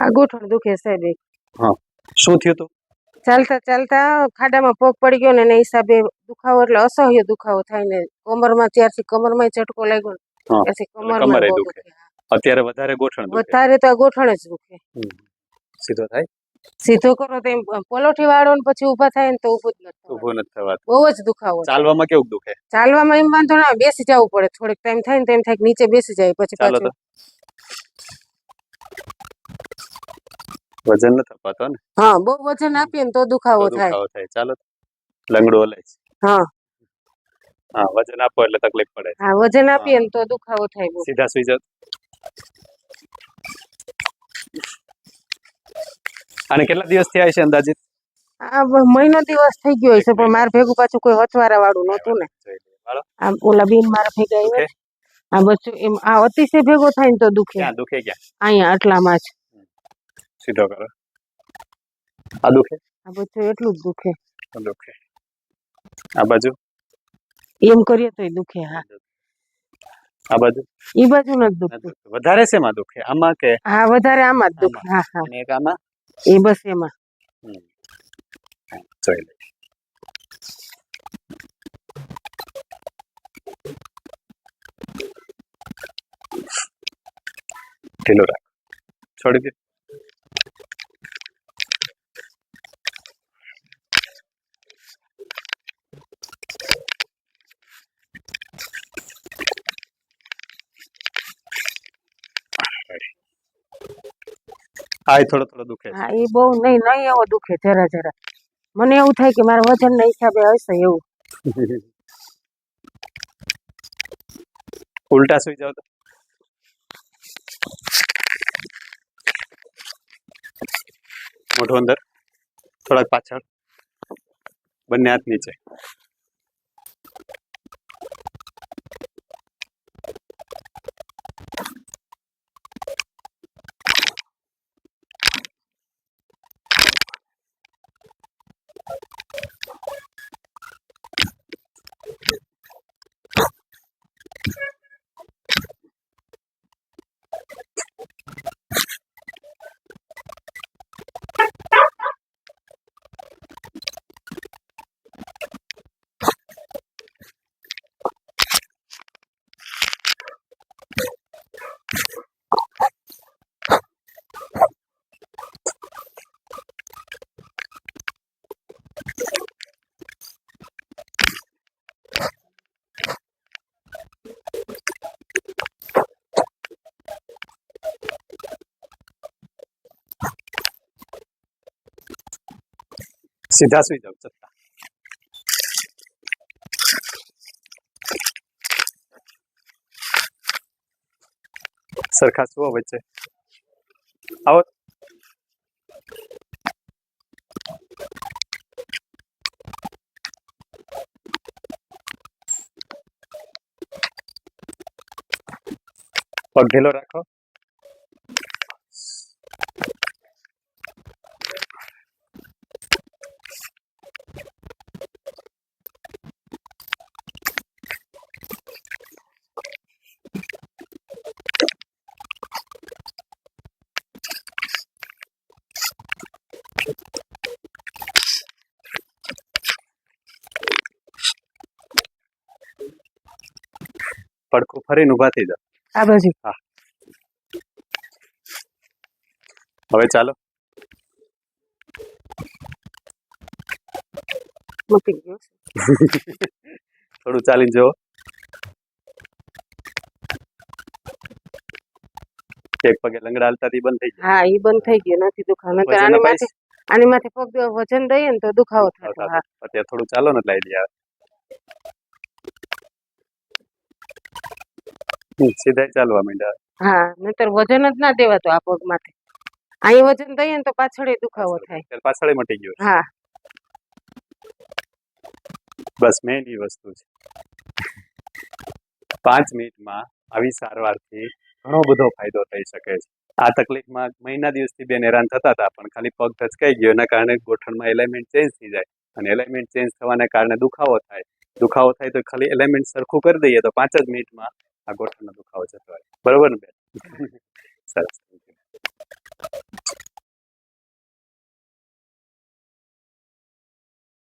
આ ગોઠણ દુખે. શું થયું હતું? ચાલતા ચાલતા ખાડામાં પગ પડી ગયો ને એના હિસાબે દુખાવો એટલે અસહ્ય દુખાવો થાય ને કમરમાં ત્યારથી કમરમાં ચટકો લાગ્યો ત્યારથી કમરે દુખે. દુખે. અત્યારે વધારે ગોઠણ વધારે તો આ ગોઠણ જ દુખે. સીધો થાય? સીધો કરો તો એમ પલોઠી વાળો ને પછી ઊભા થાય ને તો ઊભો જ નથી થવાતું. નથી થવાતું. બહુ જ દુખાવો ચાલવામાં કેવું દુખે? ચાલવામાં એમ વાંધો ના બેસી જવું પડે. થોડીક ટાઈમ થાય ને તો એમ થાય નીચે બેસી જાય પછી પાછું વજન નથી અપાતો ને? હા બહુ વજન આપીએ ને તો દુખાવો થાય દુખાવો થાય. ચાલો લંગડો લે હા. હા વજન આપો એટલે તકલીફ પડે. હા વજન આપીએ ને તો દુખાવો થાય બહુ. સીધા સુઈ જાવ અને કેટલા દિવસ થયા છે અંદાજિત? આ મહિનો દિવસ થઈ ગયો છે પણ મારે ભેગું પાછું કોઈ હથવારા વાળું નહોતું ને. આ ઓલા બેન મારા ભેગા આવ્યા આ બચ્ચું એમ આ અતિશય ભેગો થાય ને તો દુખે. દુખે ક્યાં? અહીંયા આટલામાં જ. સીધો કરો. આ દુખે? આ બધું એટલું જ દુખે. દુખે. આ બાજુ? એમ કરીએ તો દુખે હા. આ બાજુ? ઈ બાજુ ન દુખતું દુખે. વધારે શેમાં દુખે? આમાં કે હા વધારે આમાં જ દુખે. હા હા. અને એક આમાં? એ બસ એમાં. જોઈ લઈએ ઢીલો રાખ. છોડી દે. હા એ થોડો થોડો દુખે હા એ બહુ નહીં નહીં એવો દુખે જરા જરા મને એવું થાય કે મારા વજન ના હિસાબે હશે એવું. ઉલટા સુઈ જાવ તો. મોઢું અંદર થોડાક પાછળ. બંને હાથ નીચે. સીધા સુઈ જાવ ચત્તા સરખા સુવો વચ્ચે. આવો. પગ ઢીલો રાખો. પડખું ફરીને ઊભા થઈ આ બાજુ. હવે ચાલો. થોડું ચાલીને જુઓ. એક પગે લંગડા હાલતાથી બંધ થઈ હા ઈ બંધ થઈ ગયું. નથી દુખાવો. આની માથે આની માથે પગ વજન દઈએ ને તો દુખાવો થતો હા અત્યારે થોડું ચાલો ને લઈ દે સીધા ચાલવા માંડ્યા. હા નહીતર વજન જ ના દેવાતો આ પગ માથે અહીં વજન દઈએ ને તો પાછળ દુખાવો થાય. પાછળ મટી ગયો. હા. બસ મેઇન એ વસ્તુ છે. પાંચ મિનિટમાં આવી સારવારથી ઘણો બધો ફાયદો થઈ શકે છે. આ તકલીફમાં મહિના દિવસથી બેન હેરાન થતા હતા પણ ખાલી પગ ધચકાઈ ગયો. એના કારણે ગોઠણમાં એલાઇમેન્ટ ચેન્જ થઈ જાય. અને એલાઇમેન્ટ ચેન્જ થવાને કારણે દુખાવો થાય. દુખાવો થાય તો ખાલી એલાઇમેન્ટ સરખું કરી દઈએ તો પાંચ જ મિનિટમાં આ ગોઠણનો દુખાવો જતો રહે બરોબર ને બેન? સરસ.